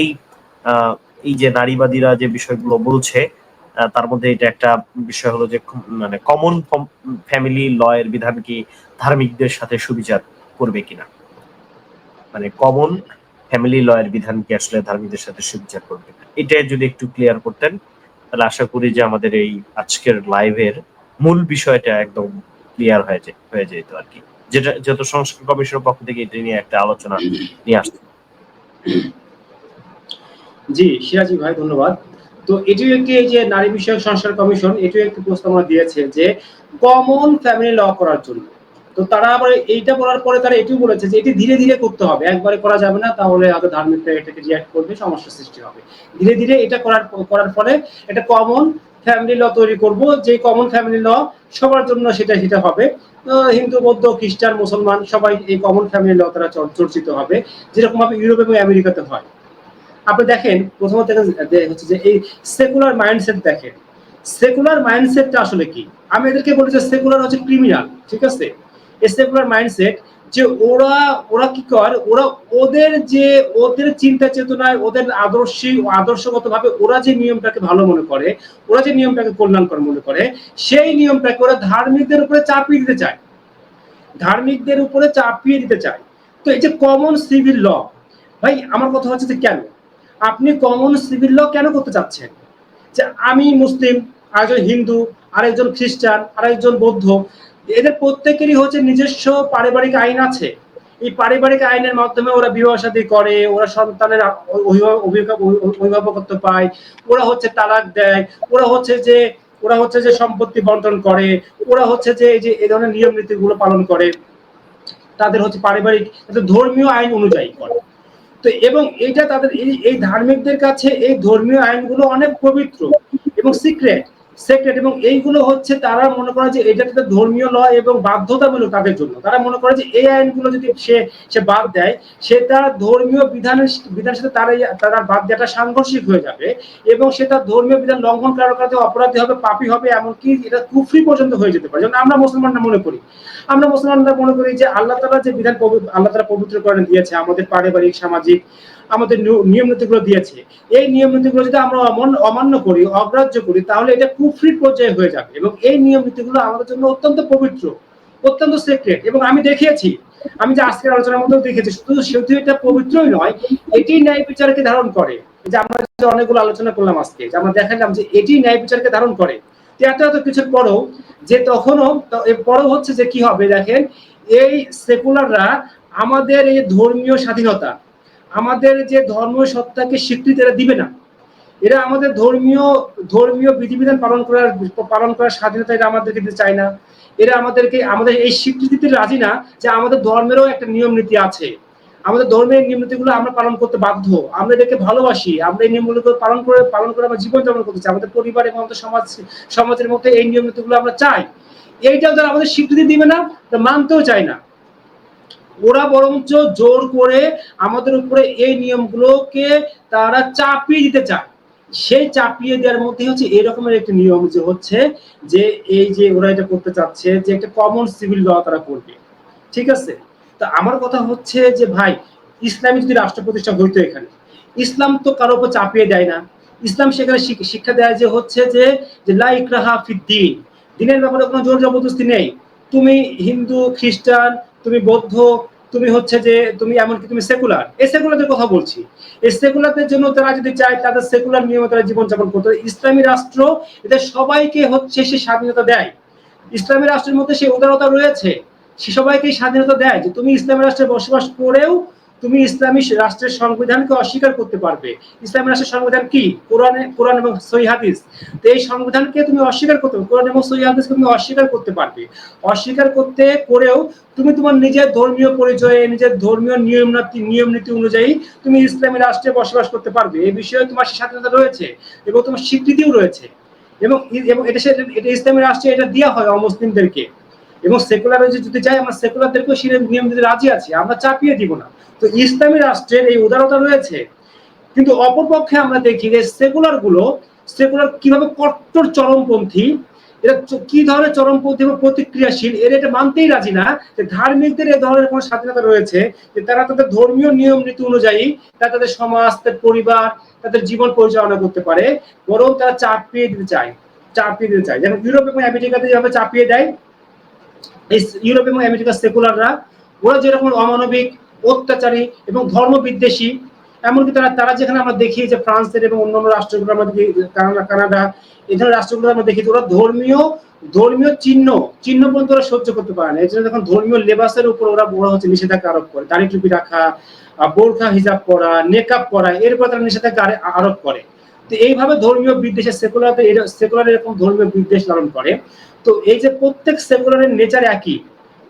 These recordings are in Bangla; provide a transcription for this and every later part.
এই এই যে নারীবাদীরা যে বিষয়গুলো বলছে তার মধ্যে এটা একটা বিষয় হলো যে মানে কমন ফ্যামিলি ল এর বিধান কি ধার্মিকদের সাথে সুবিচার করবে কিনা? মানে কমন ফ্যামিলি ল এর বিধান কি আসলে ধার্মিকদের সাথে সুবিচার করবে এটা যদি একটু ক্লিয়ার করতেন, তাহলে আশা করি যে আমাদের এই আজকের লাইভের মূল বিষয়টা একদম ক্লিয়ার হয়ে যায়, হয়ে যেত আর কি। যেটা যেহেতু সংস্কার কমিশনের পক্ষ থেকে এটা নিয়ে একটা আলোচনা নিয়ে আসছে। জি, সিরাজি ভাই, ধন্যবাদ। তো এটিও একটি যে নারী বিষয়ক সংস্কার কমিশন, এটিও একটি প্রস্তাবনা দিয়েছে যে কমন ফ্যামিলি ল করার জন্য। তো তারা আবার এইটা করার পরে তারা এটিও বলেছে যে এটি ধীরে ধীরে করতে হবে। একবারে করা যাবে না, তাহলে হয়তো ধার্মিকরা এটাকে রিয়াক্ট করবে, সমস্যার সৃষ্টি হবে। ধীরে ধীরে এটা করার করার ফলে একটা কমন ফ্যামিলি ল তৈরি করব, যে কমন ফ্যামিলি ল সবার জন্য সেটা সেটা হবে। হিন্দু, বৌদ্ধ, খ্রিস্টান, মুসলমান সবাই এই কমন ফ্যামিলি ল তারা চর্চিত হবে যেরকম ভাবে ইউরোপ এবং আমেরিকাতে হয়। আপনি দেখেন, প্রথমত হচ্ছে যে এই সেকুলার মাইন্ডসেট দেখেন। সেকুলার মাইন্ডসেটটা আসলে কি? আমি এদেরকে বলি যে সেকুলার হচ্ছে ক্রিমিনাল ঠিক আছে? এই সেকুলার মাইন্ডসেট যে ওরা ওরা কি কর? ওরা ওদের যে, ওদের চিন্তা চেতনায়, ওদের আদর্শী আদর্শগত ভাবে ওরা যে নিয়মটাকে ভালো মনে করে, ওরা যে নিয়মটাকে কল্যাণকর মনে করে, সেই নিয়মটাকে ওরা ধার্মিকদের উপরে চাপিয়ে দিতে চায়। ধার্মিকদের উপরে চাপিয়ে দিতে চায়। তো এই যে কমন সিভিল ল ভাই, আমার কথা হচ্ছে যে কেন? আপনি কমন সিভিল ল কেন করতে চাচ্ছেন? যে আমি মুসলিম, আরেকজন হিন্দু, আরেকজন খ্রিস্টান, আরেকজন বৌদ্ধ, এদের প্রত্যেকেরই হচ্ছে নিজস্ব পারিবারিক আইন আছে। এই পারিবারিক আইনের মাধ্যমে ওরা বিবাহ শাদী করে, ওরা সন্তানের অভিভাবক, অভিভাবক- অভিভাবকত্ব পায়, ওরা হচ্ছে তালাক দেয়, ওরা হচ্ছে যে, ওরা হচ্ছে যে সম্পত্তি বন্টন করে, ওরা হচ্ছে যে এই যে, এই ধরনের নিয়ম নীতিগুলো পালন করে, তাদের হচ্ছে পারিবারিক ধর্মীয় আইন অনুযায়ী করে। তো এবং এইটা তাদের এই এই ধার্মিকদের কাছে এই ধর্মীয় আইনগুলো অনেক পবিত্র এবং সিক্রেট সেক্রেট এবং এইগুলো হচ্ছে তারা মনে করে যে এটা তাদের ধর্মীয় ল এবং বাধ্যতামূলক তাদের জন্য। তারা মনে করে যে এই আইনগুলো যদি সে সে বাদ দেয় সেটা ধর্মীয় বিধানের বিধানের সাথে তারা তারা বাদ দেওয়াটা সাংঘর্ষিক হয়ে যাবে এবং সেটা ধর্মীয় বিধান লঙ্ঘন করার কাছে অপরাধী হবে, পাপি হবে, এমনকি এটা কুফরি পর্যন্ত হয়ে যেতে পারে। যেমন আমরা মুসলমানরা মনে করি, আমরা মুসলমানরা মনে করি যে আল্লাহ তালা যে বিধান আল্লাহ তালা পবিত্রকরণ দিয়েছে আমাদের পারিবারিক, সামাজিক আমাদের নিয়- নিয়ম নীতিগুলো দিয়েছে। এই নিয়ম নীতিগুলো যদি আমরা অমান্য করি, অগ্রাহ্য করি, তাহলে এটা কুফরির পর্যায়ে হয়ে যাবে এবং এই নিয়ম নীতিগুলো আমাদের জন্য অত্যন্ত পবিত্র, অত্যন্ত সিক্রেট এবং আমি দেখিয়েছি। আমি যে আজকের আলোচনার মধ্যেও দেখেছি শুধু শুধু এটা পবিত্রই নয়, এটি ন্যায় বিচারকে ধারণ করে। যে আমরা যে অনেকগুলো আলোচনা করলাম আজকে, যে আমরা দেখালাম যে এটি ন্যায় বিচারকে ধারণ করে। এত এত কিছুর পরেও যে তখনও পরেও হচ্ছে যে কি হবে, দেখেন, এই সেকুলাররা আমাদের এই ধর্মীয় স্বাধীনতা আমাদের যে ধর্ম সত্তাকে স্বীকৃতি এরা দিবে না। এরা আমাদের ধর্মীয় ধর্মীয় বিধিবিধান পালন করার পালন করার স্বাধীনতা এটা আমাদেরকে দিতে চায় না। এরা আমাদেরকে, আমাদের এই স্বীকৃতিতে রাজি না যে আমাদের ধর্মেরও একটা নিয়ম নীতি আছে। আমাদের ধর্মের নিয়ম নীতিগুলো আমরা পালন করতে বাধ্য। আমরা এদেরকে ভালোবাসি। আমরা এই নিয়মগুলো পালন করে পালন করে আমরা জীবন যাপন করতে চাই আমাদের পরিবার এবং আমাদের সমাজ, সমাজের মধ্যে এই নিয়ম নীতিগুলো আমরা চাই। এইটাও যারা আমাদের স্বীকৃতি দিবে না মানতেও চায় না। ওরা বরঞ্চ জোর করে আমাদের উপরে এই নিয়মগুলোকে তারা চাপিয়ে দিতে চায়। সেই চাপিয়ে দেওয়ার মধ্যে হচ্ছে এরকমের একটি নিয়ম যে হচ্ছে যে এই যে ওরা এটা করতে চাচ্ছে যে একটা কমন সিভিল ল তারা করবে। ঠিক আছে? তা আমার কথা হচ্ছে যে ভাই, ইসলামী যদি রাষ্ট্র প্রতিষ্ঠা হইতো এখানে, ইসলাম তো কারও উপর চাপিয়ে দেয় না। ইসলাম সেখানে শিক্ষা দেয় যে হচ্ছে যে যে লা ইকরাহা ফিদ্দিন দিনের ব্যাপারে কোনো জোর জবরদস্তি নেই। তুমি হিন্দু, খ্রিস্টান তুমি বৌদ্ধ, তুমি হচ্ছে যে, তুমি এমনকি তুমি সেকুলার এই সেকুলারদের কথা বলছি। এই সেকুলারদের জন্য তারা যদি চায়, তাদের সেকুলার নিয়মে তারা জীবনযাপন করতে। ইসলামী রাষ্ট্র, এদের সবাইকে হচ্ছে সে স্বাধীনতা দেয়। ইসলামী রাষ্ট্রের মধ্যে সেই উদারতা রয়েছে। সে সবাইকে স্বাধীনতা দেয় যে, তুমি ইসলামী রাষ্ট্রে বসবাস করেও তুমি ইসলামী রাষ্ট্রের সংবিধানকে অস্বীকার করতে পারবে। ইসলামী রাষ্ট্রের সংবিধান কি? কোরআনে, কোরআন এবং সহি হাদিস। তো এই সংবিধানকে তুমি অস্বীকার করতে পারবে। কোরআন এবং সহি হাদিসকে তুমি অস্বীকার করতে পারবে। অস্বীকার করতে করেও তুমি তোমার নিজের ধর্মীয় পরিচয়ে, নিজের ধর্মীয় নিয়ম নীতি নিয়ম নীতি অনুযায়ী তুমি ইসলামী রাষ্ট্রে বসবাস করতে পারবে। এই বিষয়ে তোমার স্বাধীনতা রয়েছে এবং তোমার স্বীকৃতিও রয়েছে। এবং এবং এটা সে- এটা ইসলামী রাষ্ট্রে এটা দেওয়া হয় অমুসলিমদেরকে। এবং সেকুলার যদি চাই আমরা সেকুলারদেরকেও সে নিয়ম দিতে রাজি আছি, আমরা চাপিয়ে দিব না। তো ইসলামী রাষ্ট্রের এই উদারতা রয়েছে। কিন্তু অপরপক্ষে আমরা দেখি যে সেকুলারগুলো সেকুলার কীভাবে কট্টর চরমপন্থী চ- কি ধরনের চরমপন্থী এবং প্রতিক্রিয়াশীল, এরা এটা মানতেই রাজি না যে ধার্মিকদের এ ধরনের কোনো স্বাধীনতা রয়েছে, যে তারা তাদের ধর্মীয় নিয়ম, নীতি অনুযায়ী তারা তাদের সমাজ, তাদের পরিবার, তাদের জীবন পরিচালনা করতে পারে, বরং তারা চাপিয়ে দিতে চায়, চাপিয়ে দিতে চায়। যেমন ইউরোপ এবং আমেরিকাতে যেভাবে চাপিয়ে দেয় ইউরোপ এবং আমেরিকার সেকুলাররা ওরা যেরকম অমানবিক, অত্যাচারী এবং ধর্ম বিদ্বেষী এমনকি তারা তারা যেখানে আমরা দেখি যে ফ্রান্সের এবং অন্যান্য রাষ্ট্রগুলো আমরা কানাডা কানাডা, এই ধরনের রাষ্ট্রগুলো আমরা দেখি ওরা ধর্মীয় ধর্মীয় চিহ্ন চিহ্ন পর্যন্ত ওরা সহ্য করতে পারে না। এই জন্য যখন ধর্মীয় লেবাসের উপর ওরা ওরা হচ্ছে, নিষেধাজ্ঞা আরোপ করে। দাড়ি টুপি রাখা বোরখা হিজাব পরা, নেকাব পরা, এরপর তারা নিষেধাজ্ঞা আরোপ করে। তো এইভাবে ধর্মীয় বিদ্বেষে সেকুলার সেকুলার এরকম ধর্মীয় বিদ্বেষ লালন করে। তো এই যে প্রত্যেক সেকুলারের নেচার একই,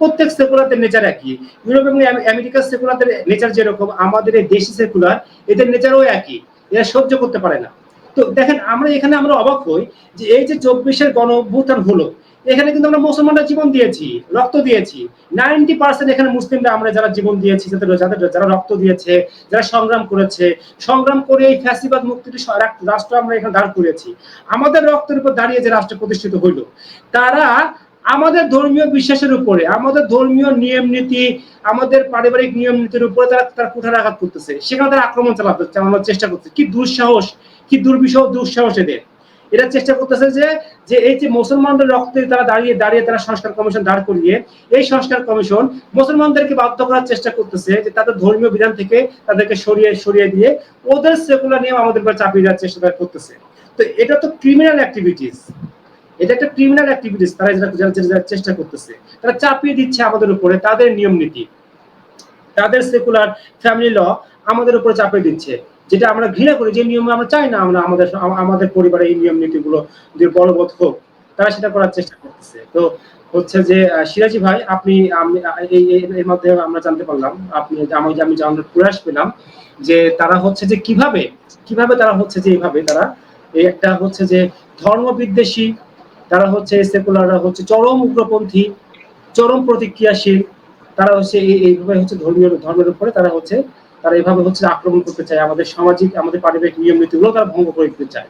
প্রত্যেক সেকুলারদের নেচার একই। ইউরোপ এবং আমেরিকার সেকুলারদের নেচার যেরকম, আমাদের এই দেশি সেকুলার এদের নেচারও একই। এরা সহ্য করতে পারে না। তো দেখেন, আমরা এখানে আমরা অবাক হই যে এই যে চব্বিশের গণ অভ্যুত্থান হলো এখানে কিন্তু আমরা মুসলমানরা জীবন দিয়েছি, রক্ত দিয়েছি। নাইনটি পার্সেন্ট এখানে মুসলিমরা আমরা যারা জীবন দিয়েছি, যাদের যাদের যারা রক্ত দিয়েছে, যারা সংগ্রাম করেছে, সংগ্রাম করে এই ফ্যাসিবাদ মুক্তির রাষ্ট্র আমরা এখানে দাঁড় করেছি আমাদের রক্তের উপর দাঁড়িয়ে যে রাষ্ট্র প্রতিষ্ঠিত হইল, তারা আমাদের ধর্মীয় বিশ্বাসের উপরে, আমাদের ধর্মীয় নিয়ম নীতি, আমাদের পারিবারিক নিয়ম নীতির উপরে তারা তারা কুঠারাঘাত করতেছে। সেখানে তারা আক্রমণ চালাতে চালানোর চেষ্টা করছে কি দুঃসাহস, কি দুর্বিষহ দুঃসাহস এদের। এরা চেষ্টা করতেছে যে যে এই যে মুসলমানদের রক্তে তারা দাঁড়িয়ে দাঁড়িয়ে তারা সংস্কার কমিশন দাঁড় করিয়ে, এই সংস্কার কমিশন মুসলমানদেরকে বাধ্য করার চেষ্টা করতেছে যে তাদের ধর্মীয় বিধান থেকে তাদেরকে সরিয়ে সরিয়ে দিয়ে ওদের সেকুলার নিয়ম আমাদের উপর চাপিয়ে দেওয়ার চেষ্টা করতেছে। তো এটা তো ক্রিমিনাল অ্যাক্টিভিটিস এটা একটা ক্রিমিনাল অ্যাক্টিভিটিস তারা যারা চেষ্টা করতেছে। তারা চাপিয়ে দিচ্ছে আমাদের উপরে তাদের নিয়ম নীতি। তাদের সেকুলার ফ্যামিলি ল আমাদের উপরে চাপিয়ে দিচ্ছে। যেটা আমরা ঘৃণা করি, যে নিয়ম আমরা চাই না আমরা আমাদের আমাদের পরিবারে এই নিয়ম নীতিগুলো যে বলবৎ হোক, তারা সেটা করার চেষ্টা করতেছে। তো হচ্ছে যে সিরাজি ভাই, আপনি এর মাধ্যমে আমরা জানতে পারলাম, আপনি, আমি আমি জানার প্রয়াস পেলাম যে তারা হচ্ছে যে কীভাবে কীভাবে তারা হচ্ছে যে এইভাবে তারা এই একটা হচ্ছে যে ধর্ম বিদ্বেষী, তারা হচ্ছে সেকুলাররা হচ্ছে চরম উগ্রপন্থী, চরম প্রতিক্রিয়াশীল, তারা হচ্ছে এই- এইভাবে হচ্ছে ধর্মীয়, ধর্মের উপরে তারা হচ্ছে তারা এভাবে হচ্ছে আক্রমণ করতে চায়। আমাদের সামাজিক, আমাদের পারিবারিক নিয়ম নীতিগুলো তারা ভঙ্গ করে দিতে চায়।